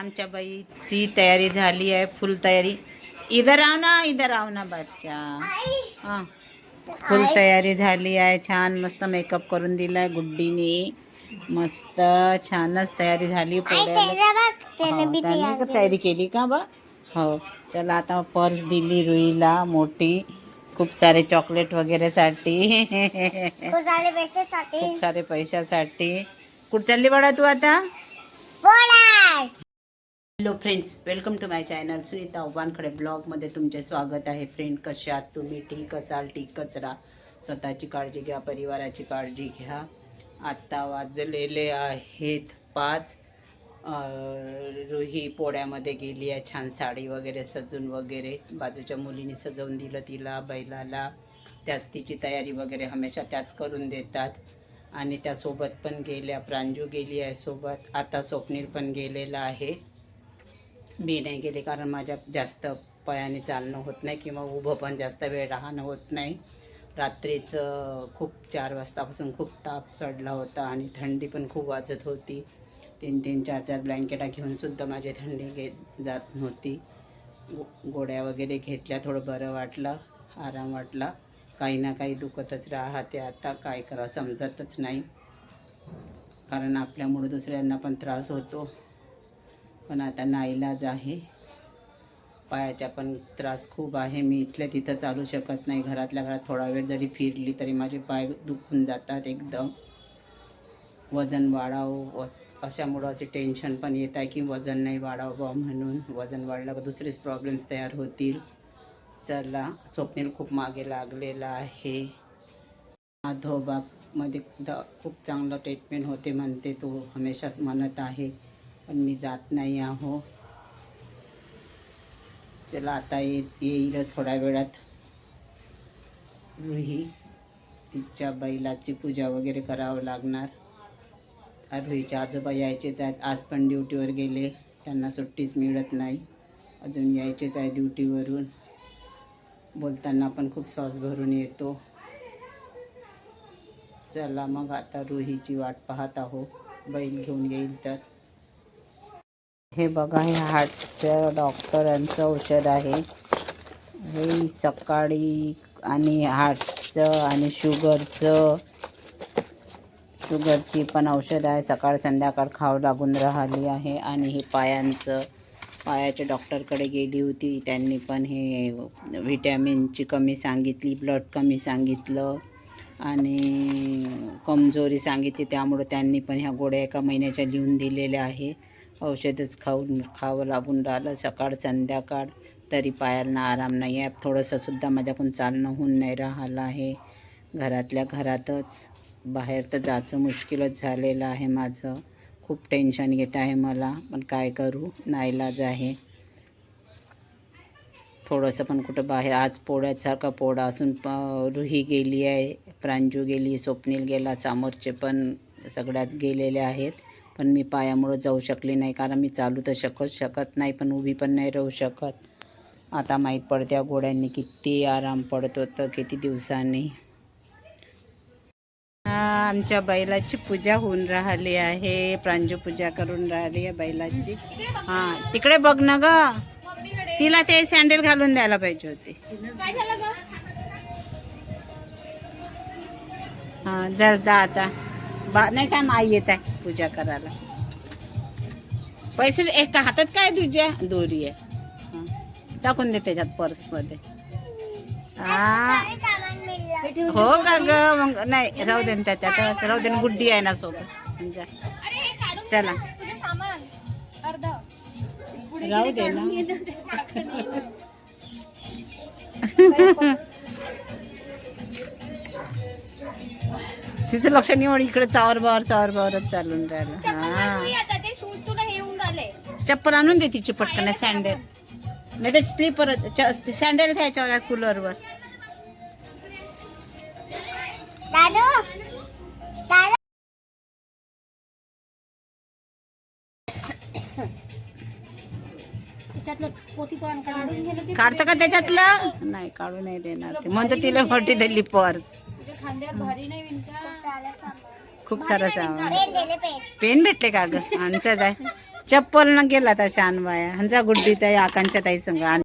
आमच्या बाईची तयारी झाली आहे फुल तयारी. इधर आव ना इधर आव ना बच्चा. हा. फुल तयारी झाली आहे छान मस्त मेकअप करून दिलाय गुड्डीने. मस्त छानच तयारी झाली पोळ्याला हो, तयारी केली का बा? हो. चला आता पर्स दिली रुईला मोठी. खूप सारे चॉकलेट वगैरे साठी. खूप सारे पैशासाठी. कुठं चालली बाळा तू आता? Hello friends welcome to my channel Sunita आव्हानकडे ब्लॉगमध्ये तुमचे स्वागत आहे. फ्रेंड कशात तुम्ही? ठीक असाल? ठीक कचरा? स्वतःची काळजी घ्या परिवाराची काळजी घ्या. आत्ता वाजलेले आहेत पाच. रुही पोळ्यामध्ये गेली आहे. छान साडी वगैरे सजून वगैरे. बाजूच्या मुलीने सजवून दिलं तिला बैलाला. त्याच तिची तयारी वगैरे हमेशा त्याच करून देतात. आणि त्यासोबत पण गेल्या प्रांजू गेली आहे सोबत. आता स्वप्नील पण गेलेला आहे. मी नाही गेले कारण माझ्या जास्त पायाने चालणं होत नाही किंवा उभं पण जास्त वेळ राहणं होत नाही. रात्रीचं खूप चार वाजतापासून खूप ताप चढला होता आणि थंडी पण खूप वाजत होती. तीन तीन चार चार ब्लँकेटा घेऊनसुद्धा माझी थंडी घे जात नव्हती. गो- गोळ्या वगैरे घेतल्या थोडं बरं वाटलं आराम वाटला. काही ना काही दुखतच राहते आता काय करा समजतच नाही. कारण आपल्यामुळे दुसऱ्यांना पण त्रास होतो. पण आता नाईलाज आहे. पायाचा पण त्रास खूप आहे. मी इथल्या तिथं चालू शकत नाही. घरातल्या घरात थोडा वेळ जरी फिरली तरी माझे पाय दुखून जातात एकदम. वजन वाढावं. व अशामुळं असे टेन्शन पण येत आहे की वजन नाही वाढावं म्हणून. वजन वाढलं का दुसरेच प्रॉब्लेम्स तयार होतील. चला स्वप्नील खूप मागे लागलेला आहे. माधोबामध्ये द खूप चांगलं ट्रीटमेंट होते म्हणते तो. हमेशाच म्हणत आहे. पण मी जात नाही आहो. चला आता येईल थोड्या वेळात. रुही तिच्या बैलाची पूजा वगैरे करावं लागणार. आ, रुहीचे आजोबा यायचेच आहेत. आज पण ड्युटीवर गेले. त्यांना सुट्टीच मिळत नाही. अजून यायचेच आहे ड्युटीवरून. बोलताना पण खूप श्वास भरून येतो. चला मग आता रुहीची वाट पाहत आहो. बैल घेऊन येईल तर. हे बघा हे हार्टच्या डॉक्टरांचं औषध आहे. हे सकाळी आणि हार्टचं आणि शुगरचं शुगरची पण औषध आहे. सकाळ संध्याकाळ खाव लागून राहिली आहे. आणि हे पायांचं पायाच्या डॉक्टरकडे गेली होती. त्यांनी पण हे व्हिटॅमिनची कमी सांगितली ब्लड कमी सांगितलं आणि कमजोरी सांगितली. त्यामुळं त्यांनी पण ह्या गोळ्या एका महिन्याच्या लिहून दिलेल्या आहे औषधच खाऊन खावं लागून राहिलं. सकाळ संध्याकाळ तरी पायांना आराम नाही आहे. थोडंसंसुद्धा माझ्याकडून चालणं होऊन नाही राहिलं आहे. घरातल्या घरातच. बाहेर तर जायचं मुश्किलच झालेलं आहे माझं. खूप टेन्शन येत आहे मला. पण काय करू? नाईलाज आहे. थोडंसं पण कुठं बाहेर. आज पोळ्यासारखा पोळा असून प रुही गेली आहे. प्रांजू गेली स्वप्नील गेला समोरचे पण सगळ्यात गेलेले आहेत. पण मी पायामुळं जाऊ शकले नाही कारण मी चालू तर शकत शकत नाही पण उभी पण नाही राहू शकत. आता माहीत पडते या गोड्यांनी किती आराम पडत होतं किती दिवसांनी. हा आमच्या बैलाची पूजा होऊन राहिली आहे प्रांजू पूजा करून राहिली आहे बैलाची. हा तिकडे बघ ना ग. तिला ते सँडल घालून द्यायला पाहिजे होते. हा जर जा आता. बा नाही काय आई येत आहे पूजा करायला. पैसे एक हातात काय तुझ्या? दोरी आहे. टाकून दे त्याच्यात पर्समध्ये हा हो का ग? मग नाही राहू दे त्याच्यात. राहू दे गुड्डी आहे ना सोबत. चला. राहू दे ना. तिचं लक्ष निवड इकडे चावर बावर चावर बावरच चालून राहिलं. हा. चप्पल आणून दे तिची पटकन सँडल नाही तर स्लीपर सँडल घ्यायच्यावर कूलरवर काढतं का त्याच्यातलं? नाही काढू नाही देणार ते. म्हणतं तिला मोठी दिली पर्स. तुझ्या खांद्यावर भारी नाही विणका खूप सारं सामान पेन भेटले का ग? आमचं जाय चप्पल न गेला तर शान बाया हंजा गुड्डी ताई आकांक्षा ताई संग